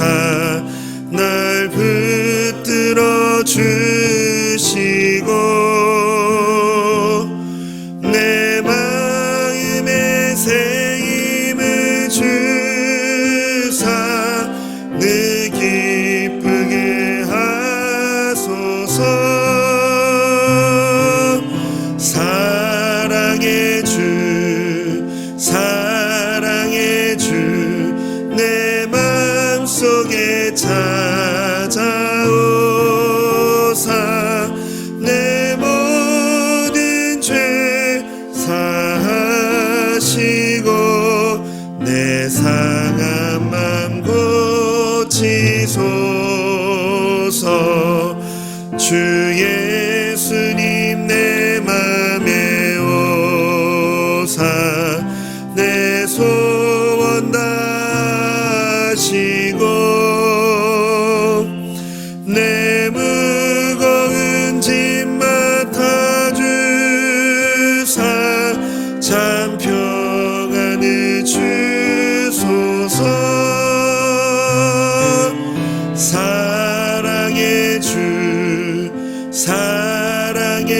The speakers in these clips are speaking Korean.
오 내 상한 맘 고치소서. 주예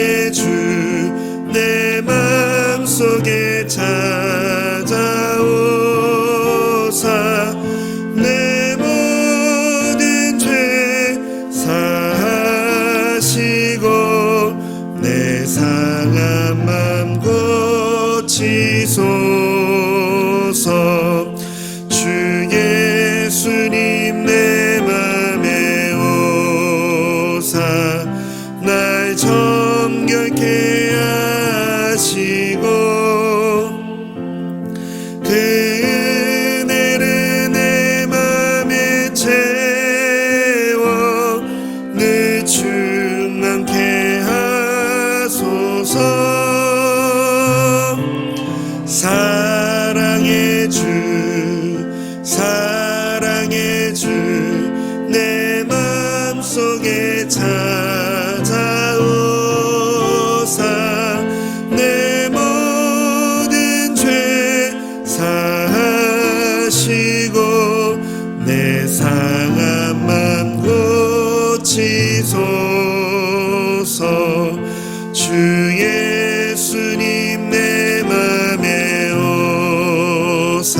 사랑의 주내 맘속에 찾아오사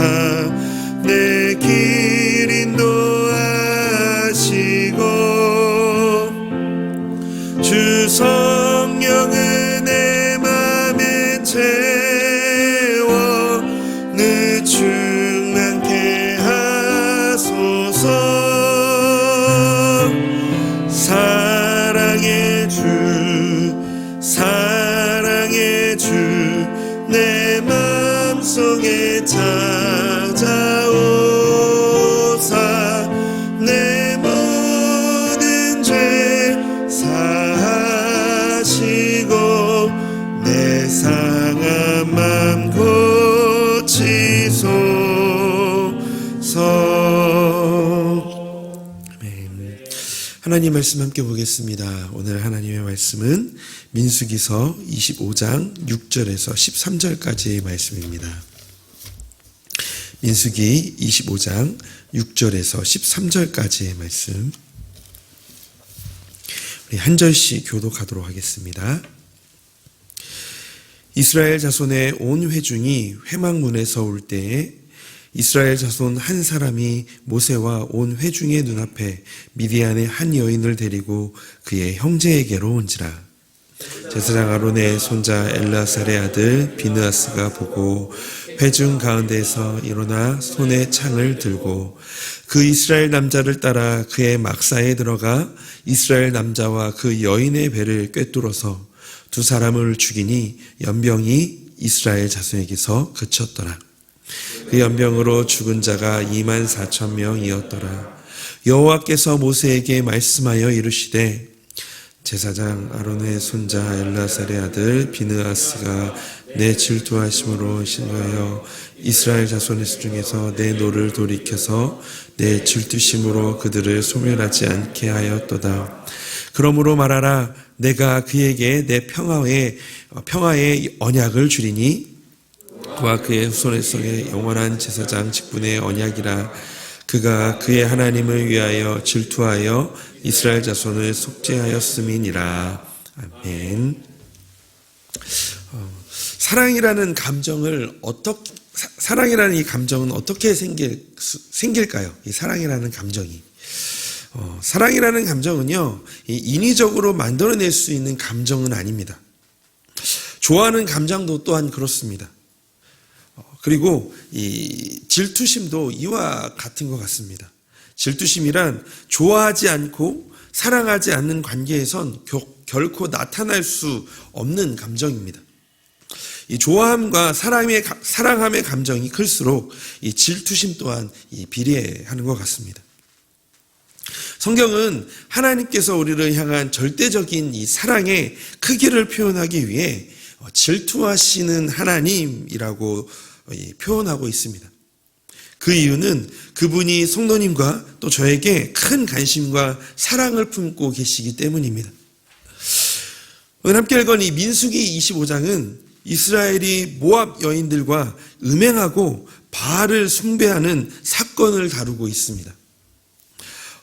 오 아멘. 하나님 말씀 함께 보겠습니다. 오늘 하나님의 말씀은 민수기서 25장 6절에서 13절까지의 말씀입니다. 민수기 25장 6절에서 13절까지의 말씀. 우리 한 절씩 교독하도록 하겠습니다. 이스라엘 자손의 온 회중이 회막문에서 올 때에 이스라엘 자손 한 사람이 모세와 온 회중의 눈앞에 미디안의 한 여인을 데리고 그의 형제에게로 온지라. 제사장 아론의 손자 엘라살의 아들 비느아스가 보고 회중 가운데에서 일어나 손에 창을 들고 그 이스라엘 남자를 따라 그의 막사에 들어가 이스라엘 남자와 그 여인의 배를 꿰뚫어서 두 사람을 죽이니 연병이 이스라엘 자손에게서 그쳤더라. 그 연병으로 죽은 자가 2만 4천 명이었더라. 여호와께서 모세에게 말씀하여 이르시되 제사장 아론의 손자 엘라살의 아들 비느아스가 내 질투하심으로 신뢰하여 이스라엘 자손의 중에서 내 노를 돌이켜서 내 질투심으로 그들을 소멸하지 않게 하였도다. 그러므로 말하라 내가 그에게 내 평화의 평화의 언약을 주리니 그와 그의 후손의 속에 영원한 제사장 직분의 언약이라 그가 그의 하나님을 위하여 질투하여 이스라엘 자손을 속죄하였음이니라 아멘. 어, 사랑이라는 감정을 어떻게 사랑이라는 이 감정은 어떻게 생길 생길까요? 이 사랑이라는 감정이 어, 사랑이라는 감정은요 인위적으로 만들어낼 수 있는 감정은 아닙니다. 좋아하는 감정도 또한 그렇습니다. 어, 그리고 이 질투심도 이와 같은 것 같습니다. 질투심이란 좋아하지 않고 사랑하지 않는 관계에선 결코 나타날 수 없는 감정입니다. 이 좋아함과 사랑의, 사랑함의 감정이 클수록 이 질투심 또한 이 비례하는 것 같습니다. 성경은 하나님께서 우리를 향한 절대적인 이 사랑의 크기를 표현하기 위해 질투하시는 하나님이라고 표현하고 있습니다. 그 이유는 그분이 성도님과 또 저에게 큰 관심과 사랑을 품고 계시기 때문입니다. 오늘 함께 읽은 이 민수기 25장은 이스라엘이 모압 여인들과 음행하고 바알을 숭배하는 사건을 다루고 있습니다.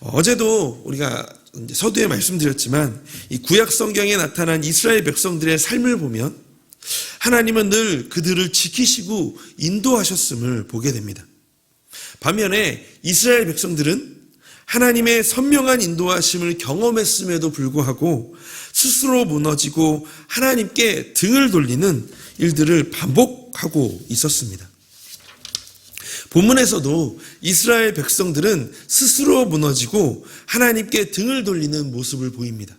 어제도 우리가 서두에 말씀드렸지만 이 구약 성경에 나타난 이스라엘 백성들의 삶을 보면 하나님은 늘 그들을 지키시고 인도하셨음을 보게 됩니다. 반면에 이스라엘 백성들은 하나님의 선명한 인도하심을 경험했음에도 불구하고 스스로 무너지고 하나님께 등을 돌리는 일들을 반복하고 있었습니다. 본문에서도 이스라엘 백성들은 스스로 무너지고 하나님께 등을 돌리는 모습을 보입니다.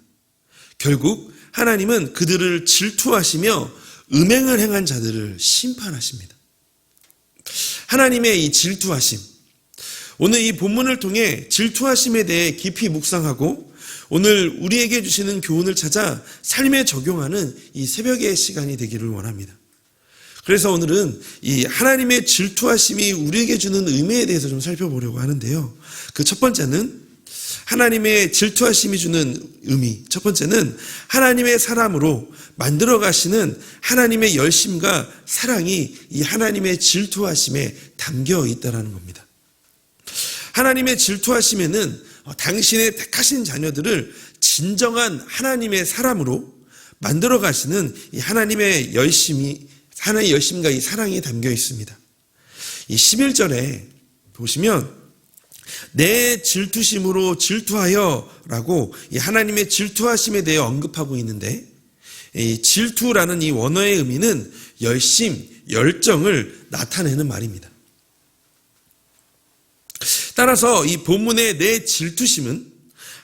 결국 하나님은 그들을 질투하시며 음행을 행한 자들을 심판하십니다. 하나님의 이 질투하심. 오늘 이 본문을 통해 질투하심에 대해 깊이 묵상하고 오늘 우리에게 주시는 교훈을 찾아 삶에 적용하는 이 새벽의 시간이 되기를 원합니다. 그래서 오늘은 이 하나님의 질투하심이 우리에게 주는 의미에 대해서 좀 살펴보려고 하는데요. 그 첫 번째는 하나님의 질투하심이 주는 의미. 첫 번째는 하나님의 사람으로 만들어 가시는 하나님의 열심과 사랑이 이 하나님의 질투하심에 담겨 있다라는 겁니다. 하나님의 질투하심에는 당신의 택하신 자녀들을 진정한 하나님의 사람으로 만들어 가시는 이 하나님의 열심이 하나님의 열심과 이 사랑이 담겨 있습니다. 이 11절에 보시면 내 질투심으로 질투하여라고 이 하나님의 질투하심에 대해 언급하고 있는데 이 질투라는 이 원어의 의미는 열심, 열정을 나타내는 말입니다. 따라서 이 본문의 내 질투심은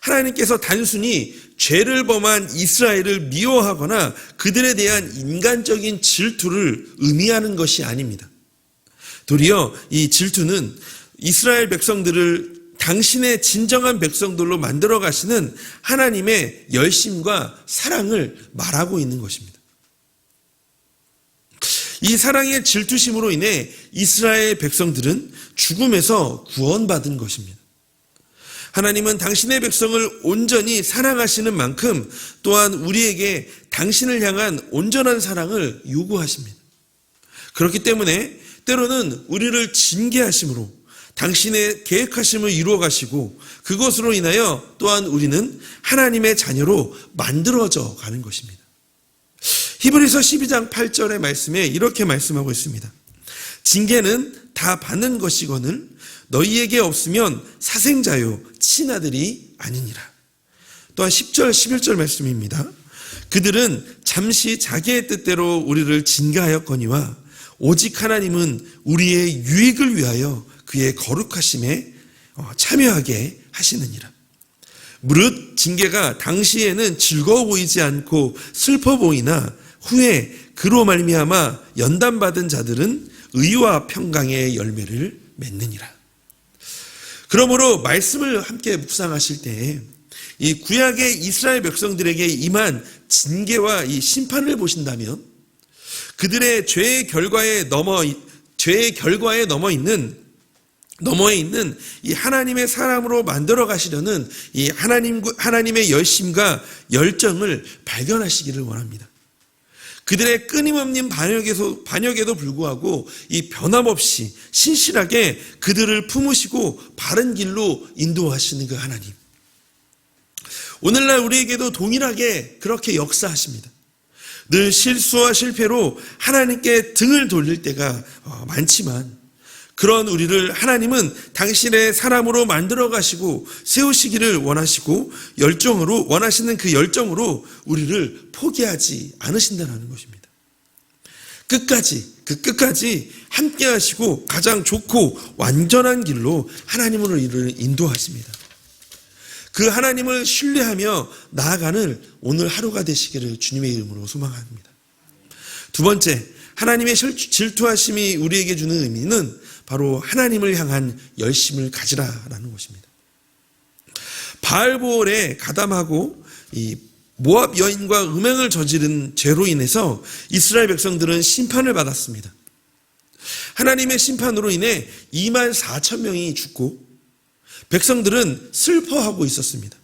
하나님께서 단순히 죄를 범한 이스라엘을 미워하거나 그들에 대한 인간적인 질투를 의미하는 것이 아닙니다. 도리어 이 질투는 이스라엘 백성들을 당신의 진정한 백성들로 만들어 가시는 하나님의 열심과 사랑을 말하고 있는 것입니다. 이 사랑의 질투심으로 인해 이스라엘 백성들은 죽음에서 구원받은 것입니다. 하나님은 당신의 백성을 온전히 사랑하시는 만큼 또한 우리에게 당신을 향한 온전한 사랑을 요구하십니다. 그렇기 때문에 때로는 우리를 징계하심으로 당신의 계획하심을 이루어 가시고 그것으로 인하여 또한 우리는 하나님의 자녀로 만들어져 가는 것입니다. 히브리서 12장 8절의 말씀에 이렇게 말씀하고 있습니다. 징계는 다 받는 것이거늘 너희에게 없으면 사생자요 친아들이 아니니라. 또한 10절 11절 말씀입니다. 그들은 잠시 자기의 뜻대로 우리를 징계하였거니와 오직 하나님은 우리의 유익을 위하여 그의 거룩하심에 어, 참여하게 하시느니라. 무릇 징계가 당시에는 즐거워 보이지 않고 슬퍼 보이나 후에 그로 말미암아 연단받은 자들은 의와 평강의 열매를 맺느니라. 그러므로 말씀을 함께 묵상하실 때이 구약의 이스라엘 백성들에게 임한 징계와 이 심판을 보신다면 그들의 죄의 결과에 넘어 죄의 결과에 넘어 있는 너머에 있는 이 하나님의 사람으로 만들어 가시려는 이 하나님 하나님의 열심과 열정을 발견하시기를 원합니다. 그들의 끊임없는 반역에서, 반역에도 불구하고 이 변함없이 신실하게 그들을 품으시고 바른 길로 인도하시는 그 하나님. 오늘날 우리에게도 동일하게 그렇게 역사하십니다. 늘 실수와 실패로 하나님께 등을 돌릴 때가 어, 많지만 그런 우리를 하나님은 당신의 사람으로 만들어 가시고 세우시기를 원하시고 열정으로 원하시는 그 열정으로 우리를 포기하지 않으신다는 것입니다. 끝까지 그 끝까지 함께 하시고 가장 좋고 완전한 길로 하나님으로 이를 인도하십니다. 그 하나님을 신뢰하며 나아가는 오늘 하루가 되시기를 주님의 이름으로 소망합니다. 두 번째, 하나님의 질투하심이 우리에게 주는 의미는 바로 하나님을 향한 열심을 가지라라는 것입니다. 바알보올에 가담하고 이 모압 여인과 음행을 저지른 죄로 인해서 이스라엘 백성들은 심판을 받았습니다. 하나님의 심판으로 인해 2만 4천 명이 죽고 백성들은 슬퍼하고 있었습니다.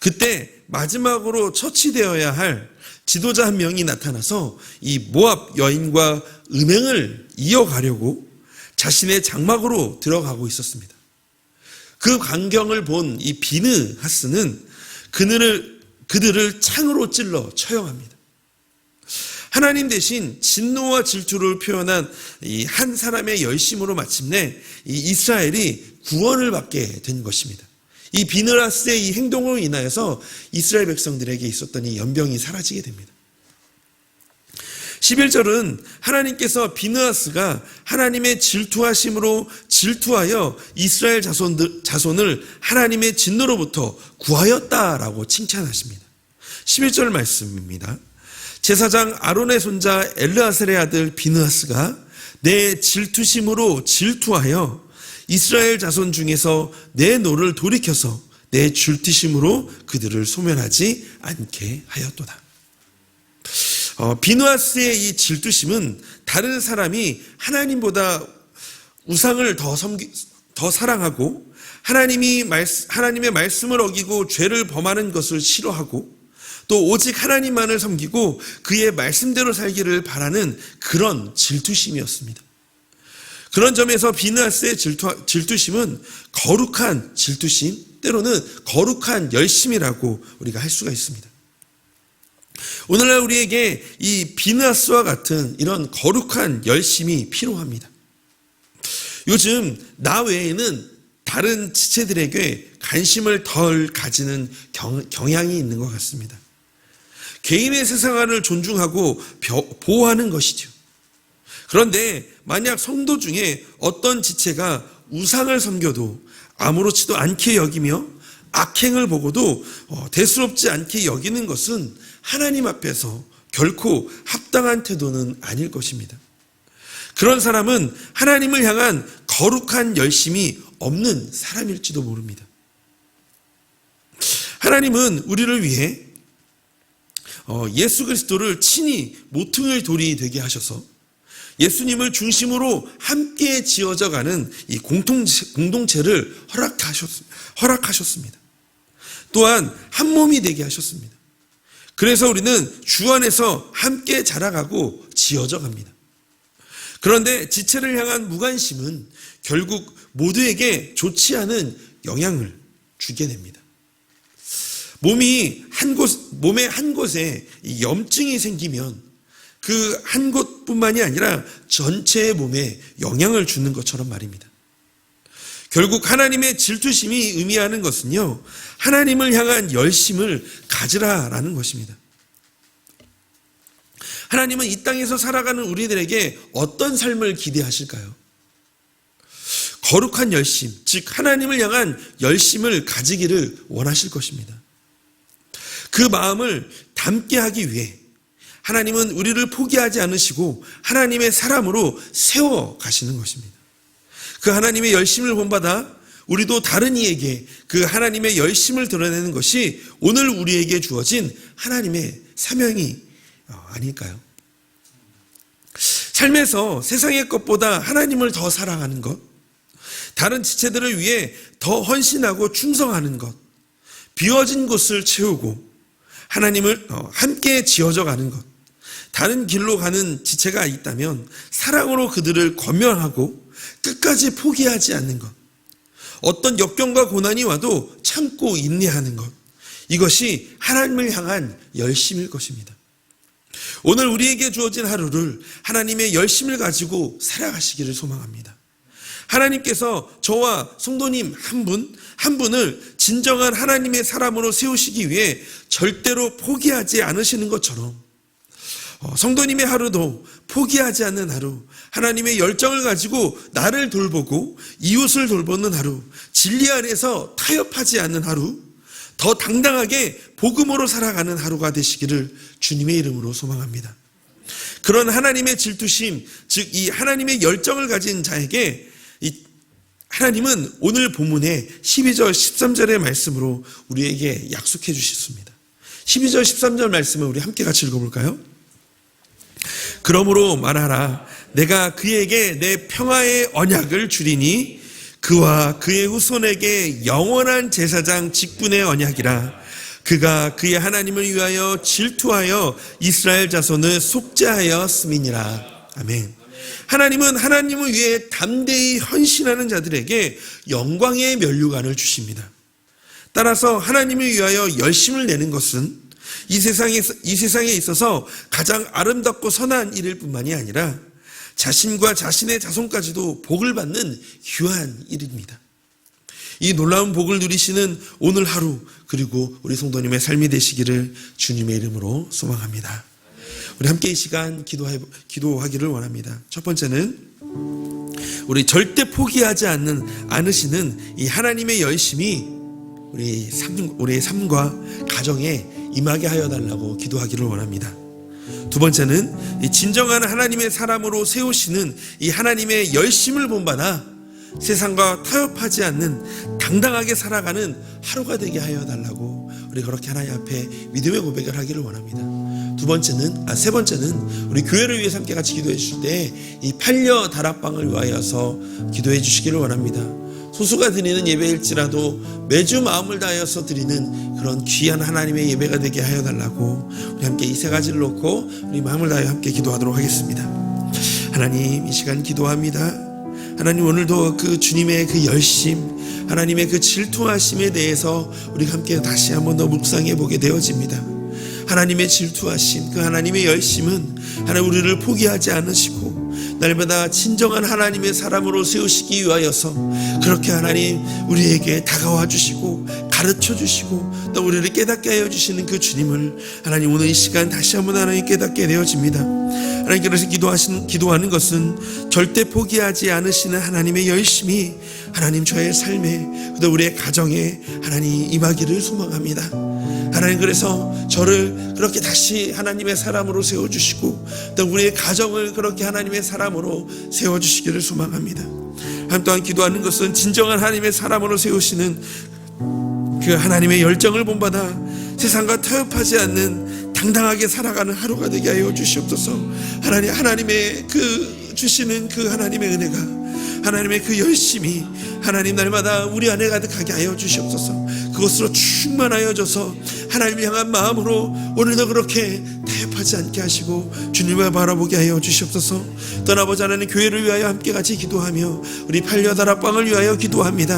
그때 마지막으로 처치되어야 할 지도자 한 명이 나타나서 이 모압 여인과 음행을 이어가려고 자신의 장막으로 들어가고 있었습니다. 그 광경을 본 이 비느 하스는 그들을, 그들을 창으로 찔러 처형합니다. 하나님 대신 진노와 질투를 표현한 이 한 사람의 열심으로 마침내 이 이스라엘이 구원을 받게 된 것입니다. 이 비느라스의 이 행동으로 인하여서 이스라엘 백성들에게 있었던 이 연병이 사라지게 됩니다. 11절은 하나님께서 비느하스가 하나님의 질투하심으로 질투하여 이스라엘 자손들, 자손을 하나님의 진노로부터 구하였다라고 칭찬하십니다. 11절 말씀입니다. 제사장 아론의 손자 엘르아셀의 아들 비느하스가 내 질투심으로 질투하여 이스라엘 자손 중에서 내 노를 돌이켜서 내 질투심으로 그들을 소멸하지 않게 하였도다. 어, 비누아스의 이 질투심은 다른 사람이 하나님보다 우상을 더 섬기, 더 사랑하고 하나님이 말, 하나님의 말씀을 어기고 죄를 범하는 것을 싫어하고 또 오직 하나님만을 섬기고 그의 말씀대로 살기를 바라는 그런 질투심이었습니다. 그런 점에서 비누아스의 질투, 질투심은 거룩한 질투심, 때로는 거룩한 열심이라고 우리가 할 수가 있습니다. 오늘날 우리에게 이 비나스와 같은 이런 거룩한 열심이 필요합니다. 요즘 나 외에는 다른 지체들에게 관심을 덜 가지는 경, 경향이 있는 것 같습니다. 개인의 세상관을 존중하고 보호하는 것이죠. 그런데 만약 성도 중에 어떤 지체가 우상을 섬겨도 아무렇지도 않게 여기며 악행을 보고도 어, 대수롭지 않게 여기는 것은 하나님 앞에서 결코 합당한 태도는 아닐 것입니다. 그런 사람은 하나님을 향한 거룩한 열심이 없는 사람일지도 모릅니다. 하나님은 우리를 위해 어, 예수 그리스도를 친히 모퉁이의 돌이 되게 하셔서 예수님을 중심으로 함께 지어져 가는 이 공동체, 공동체를 허락하셨 습니다. 또한 한 몸이 되게 하셨습니다. 그래서 우리는 주 안에서 함께 자라가고 지어져 갑니다. 그런데 지체를 향한 무관심은 결국 모두에게 좋지 않은 영향을 주게 됩니다. 몸이 한 곳, 몸의 한 곳에 이 염증이 생기면 그 한 곳뿐만이 아니라 전체 몸에 영향을 주는 것처럼 말입니다. 결국 하나님의 질투심이 의미하는 것은요, 하나님을 향한 열심을 가지라라는 것입니다. 하나님은 이 땅에서 살아가는 우리들에게 어떤 삶을 기대하실까요? 거룩한 열심, 즉 하나님을 향한 열심을 가지기를 원하실 것입니다. 그 마음을 담게 하기 위해 하나님은 우리를 포기하지 않으시고 하나님의 사람으로 세워 가시는 것입니다. 그 하나님의 열심을 본받아 우리도 다른 이에게 그 하나님의 열심을 드러내는 것이 오늘 우리에게 주어진 하나님의 사명이 어, 아닐까요? 삶에서 세상의 것보다 하나님을 더 사랑하는 것, 다른 지체들을 위해 더 헌신하고 충성하는 것, 비워진 곳을 채우고 하나님을 어, 함께 지어져 가는 것, 다른 길로 가는 지체가 있다면 사랑으로 그들을 권면하고 끝까지 포기하지 않는 것, 어떤 역경과 고난이 와도 참고 인내하는 것, 이것이 하나님을 향한 열심일 것입니다. 오늘 우리에게 주어진 하루를 하나님의 열심을 가지고 살아가시기를 소망합니다. 하나님께서 저와 성도님 한 분, 한 분을 진정한 하나님의 사람으로 세우시기 위해 절대로 포기하지 않으시는 것처럼 어, 성도님의 하루도 포기하지 않는 하루, 하나님의 열정을 가지고 나를 돌보고 이웃을 돌보는 하루, 진리 안에서 타협하지 않는 하루, 더 당당하게 복음으로 살아가는 하루가 되시기를 주님의 이름으로 소망합니다. 그런 하나님의 질투심, 즉 이 하나님의 열정을 가진 자에게 이 하나님은 오늘 본문의 12절 13절의 말씀으로 우리에게 약속해 주셨습니다. 12절 13절 말씀을 우리 함께 같이 읽어볼까요? 그러므로 말하라 내가 그에게 내 평화의 언약을 주리니 그와 그의 후손에게 영원한 제사장 직분의 언약이라 그가 그의 하나님을 위하여 질투하여 이스라엘 자손을 속죄하여 쓰민이라 아멘. 하나님은 하나님을 위해 담대히 헌신하는 자들에게 영광의 면류관을 주십니다. 따라서 하나님을 위하여 열심을 내는 것은 이 세상에, 이 세상에 있어서 가장 아름답고 선한 일일 뿐만이 아니라 자신과 자신의 자손까지도 복을 받는 귀한 일입니다. 이 놀라운 복을 누리시는 오늘 하루 그리고 우리 성도님의 삶이 되시기를 주님의 이름으로 소망합니다. 우리 함께 이 시간 기도해, 기도하기를 원합니다. 첫 번째는 우리 절대 포기하지 않는 않으시는 이 하나님의 열심이 우리 삶 우리의 삶과 가정에 임하게 하여 달라고 기도하기를 원합니다. 두 번째는 이 진정한 하나님의 사람으로 세우시는 이 하나님의 열심을 본받아 세상과 타협하지 않는 당당하게 살아가는 하루가 되게 하여 달라고 우리 그렇게 하나님 앞에 믿음의 고백을 하기를 원합니다. 두 번째는 아 세 번째는 우리 교회를 위해서 함께 같이 기도해 주실 때 이 팔려 다락방을 위하여서 기도해 주시기를 원합니다. 소수가 드리는 예배일지라도 매주 마음을 다하여서 드리는 그런 귀한 하나님의 예배가 되게 하여 달라고 우리 함께 이 세 가지를 놓고 우리 마음을 다하여 함께 기도하도록 하겠습니다. 하나님 이 시간 기도합니다. 하나님 오늘도 그 주님의 그 열심, 하나님의 그 질투하심에 대해서 우리가 함께 다시 한번 더 묵상해 보게 되어집니다. 하나님의 질투하심, 그 하나님의 열심은 하나님 우리를 포기하지 않으시고 날마다 진정한 하나님의 사람으로 세우시기 위하여서 그렇게 하나님 우리에게 다가와 주시고 가르쳐 주시고 또 우리를 깨닫게 하여 주시는 그 주님을 하나님 오늘 이 시간 다시 한번 하나님 깨닫게 되어집니다. 하나님 그래서 기도하시는 기도하는 것은 절대 포기하지 않으시는 하나님의 열심이 하나님 저의 삶에 또 우리의 가정에 하나님 임하기를 소망합니다. 하나님 그래서 저를 그렇게 다시 하나님의 사람으로 세워주시고 또 우리의 가정을 그렇게 하나님의 사람으로 세워주시기를 소망합니다. 한 또한 기도하는 것은 진정한 하나님의 사람으로 세우시는 그 하나님의 열정을 본받아 세상과 타협하지 않는 당당하게 살아가는 하루가 되게 하여 주시옵소서. 하나님 하나님의 그 주시는 그 하나님의 은혜가 하나님의 그 열심이 하나님 날마다 우리 안에 가득하게 하여 주시옵소서. 그것으로 충만하여져서 하나님 향한 마음으로 오늘도 그렇게 실족하지 않게 하시고 주님을 바라보게 하여 주시옵소서. 떠나보자 하는 교회를 위하여 함께 같이 기도하며 우리 팔려다락방을 위하여 기도합니다.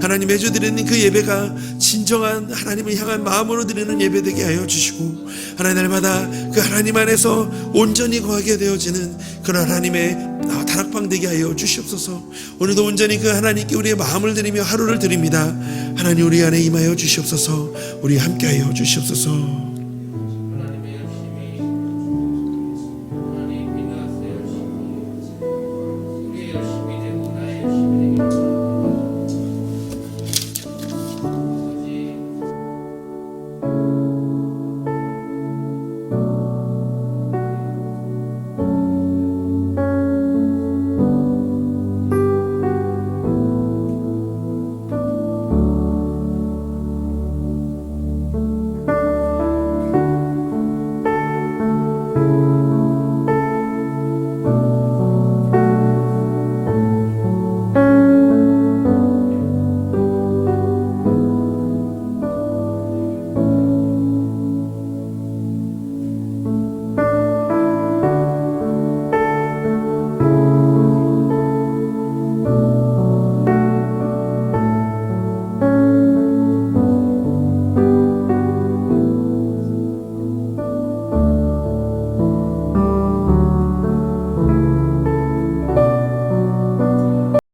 하나님 매주 드리는 그 예배가 진정한 하나님을 향한 마음으로 드리는 예배 되게 하여 주시고 하나님 날마다 그 하나님 안에서 온전히 거하게 되어지는 그런 하나님의 아, 다락방 되게 하여 주시옵소서. 오늘도 온전히 그 하나님께 우리의 마음을 드리며 하루를 드립니다. 하나님 우리 안에 임하여 주시옵소서. 우리 함께 하여 주시옵소서